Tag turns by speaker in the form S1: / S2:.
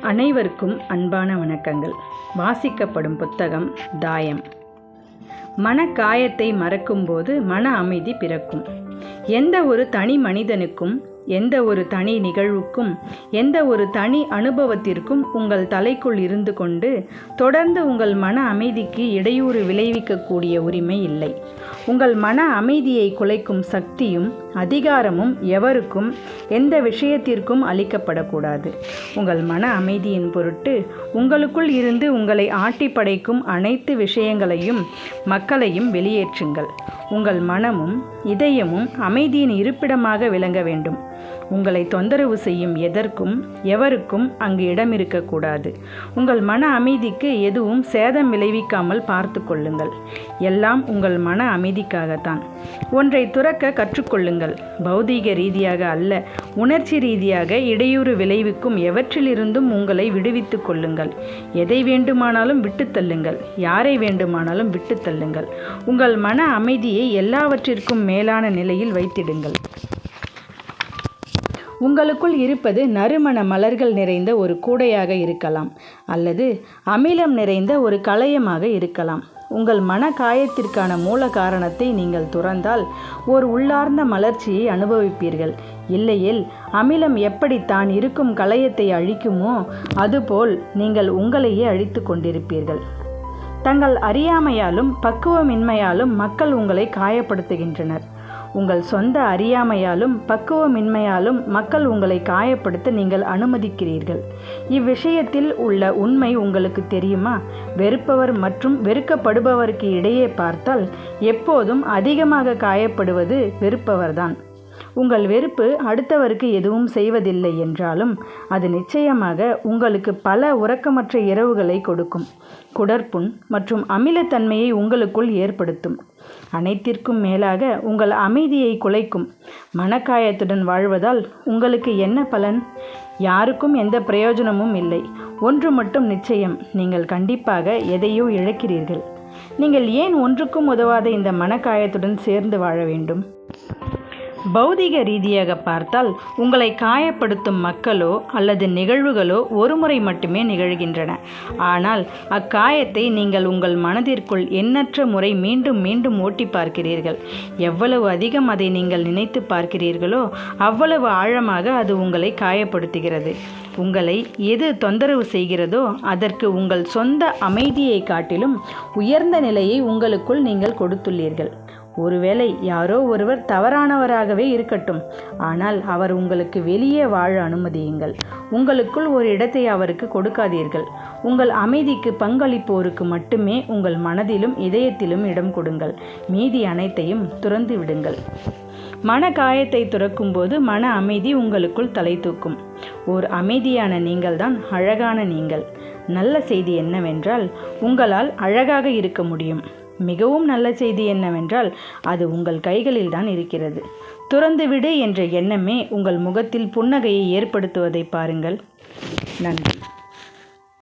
S1: அனைவருக்கும் அன்பான வணக்கங்கள். வாசிக்கப்படும் புத்தகம் தாயம். மன காயத்தை மறக்கும்போது மன அமைதி பிறக்கும். எந்த ஒரு தனி மனிதனுக்கும் எந்த ஒரு தனி நிகழ்வுக்கும் எந்த ஒரு தனி அனுபவத்திற்கும் உங்கள் தலைக்குள் இருந்து கொண்டு தொடர்ந்து உங்கள் மன அமைதிக்கு இடையூறு விளைவிக்கக்கூடிய உரிமை இல்லை. உங்கள் மன அமைதியை குலைக்கும் சக்தியும் அதிகாரமும் எவருக்கும் எந்த விஷயத்திற்கும் அளிக்கப்படக்கூடாது. உங்கள் மன அமைதியின் பொருட்டு உங்களுக்குள் இருந்து உங்களை ஆட்டி படைக்கும் அனைத்து விஷயங்களையும் மக்களையும் வெளியேற்றுங்கள். உங்கள் மனமும் இதயமும் அமைதியின் இருப்பிடமாக விளங்க வேண்டும். உங்களை தொந்தரவு செய்யும் எதற்கும் எவருக்கும் அங்கு இடம் இருக்கக்கூடாது உங்கள் மன அமைதிக்கு எதுவும் சேதம் விளைவிக்காமல் பார்த்து கொள்ளுங்கள். எல்லாம் உங்கள் மன அமைதிக்காகத்தான். ஒன்றை துறக்க கற்றுக்கொள்ளுங்கள். பௌதீக ரீதியாக அல்ல உணர்ச்சி ரீதியாக இடையூறு விளைவிக்கும் எவற்றிலிருந்தும் உங்களை விடுவித்துக் கொள்ளுங்கள். எதை வேண்டுமானாலும் விட்டுத்தள்ளுங்கள் யாரை வேண்டுமானாலும் விட்டுத்தள்ளுங்கள் உங்கள் மன அமைதியை எல்லாவற்றிற்கும் மேலான நிலையில் வைத்திடுங்கள். உங்களுக்குள் இருப்பது நறுமண மலர்கள் நிறைந்த ஒரு கூடையாக இருக்கலாம் அல்லது அமிலம் நிறைந்த ஒரு களையமாக இருக்கலாம். உங்கள் மன காயத்திற்கான மூல காரணத்தை நீங்கள் துறந்தால் ஓர் உள்ளார்ந்த மலர்ச்சியை அனுபவிப்பீர்கள். இல்லையில் அமிலம் எப்படி தான் இருக்கும் களையத்தை அழிக்குமோ அதுபோல் நீங்கள் உங்களையே அழித்து கொண்டிருப்பீர்கள். தங்கள் அறியாமையாலும் பக்குவமின்மையாலும் மக்கள் உங்களை காயப்படுத்துகின்றனர். உங்கள் சொந்த அறியாமையாலும் பக்குவமின்மையாலும் மக்கள் உங்களை காயப்படுத்த நீங்கள் அனுமதிக்கிறீர்கள். இவ்விஷயத்தில் உள்ள உண்மை உங்களுக்கு தெரியுமா? வெறுப்பவர் மற்றும் வெறுக்கப்படுபவருக்கு இடையே பார்த்தால் எப்போதும் அதிகமாக காயப்படுவது வெறுப்பவர்தான். உங்கள் வெறுப்பு அடுத்தவருக்கு எதுவும் செய்வதில்லை என்றாலும் அது நிச்சயமாக உங்களுக்கு பல உறக்கமற்ற இரவுகளை கொடுக்கும். குடற்புண் மற்றும் அமிலத்தன்மையை உங்களுக்குள் ஏற்படுத்தும். அனைத்திற்கும் மேலாக உங்கள் அமைதியை குலைக்கும். மனக்காயத்துடன் வாழ்வதால் உங்களுக்கு என்ன பலன்? யாருக்கும் எந்த பிரயோஜனமும் இல்லை. ஒன்று மட்டும் நிச்சயம் நீங்கள் கண்டிப்பாக எதையோ இழக்கிறீர்கள். நீங்கள் ஏன் ஒன்றுக்கும் உதவாத இந்த மனக்காயத்துடன் சேர்ந்து வாழ வேண்டும்? பௌதிக ரீதியாக பார்த்தால் உங்களை காயப்படுத்தும் மக்களோ அல்லது நிகழ்வுகளோ ஒரு முறை மட்டுமே நிகழ்கின்றன. ஆனால் அக்காயத்தை நீங்கள் உங்கள் மனதிற்குள் எண்ணற்ற முறை மீண்டும் மீண்டும் ஓட்டி பார்க்கிறீர்கள். எவ்வளவு அதிகம் அதை நீங்கள் நினைத்து பார்க்கிறீர்களோ அவ்வளவு ஆழமாக அது உங்களை காயப்படுத்துகிறது. உங்களை எது தொந்தரவு செய்கிறதோ அதற்கு உங்கள் சொந்த அமைதியை காட்டிலும் உயர்ந்த நிலையை உங்களுக்குள் நீங்கள் கொடுத்துள்ளீர்கள். ஒருவேளை யாரோ ஒருவர் தவறானவராகவே இருக்கட்டும். ஆனால் அவர் உங்களுக்கு வெளியே வாழ அனுமதியுங்கள். உங்களுக்குள் ஒரு இடத்தை அவருக்கு கொடுக்காதீர்கள். உங்கள் அமைதிக்கு பங்களிப்போருக்கு மட்டுமே உங்கள் மனதிலும் இதயத்திலும் இடம் கொடுங்கள். மீதி அனைத்தையும் துறந்து விடுங்கள். மன காயத்தை துறக்கும்போது மன அமைதி உங்களுக்குள் தலை தூக்கும். ஓர் அமைதியான நீங்கள்தான் அழகான நீங்கள். நல்ல செய்தி என்னவென்றால் உங்களால் அழகாக இருக்க முடியும். மிகவும் நல்ல செய்தி என்னவென்றால் அது உங்கள் கைகளில் தான் இருக்கிறது. துறந்துவிடு என்ற எண்ணமே உங்கள் முகத்தில் புன்னகையை ஏற்படுத்துவதை பாருங்கள். நன்றி.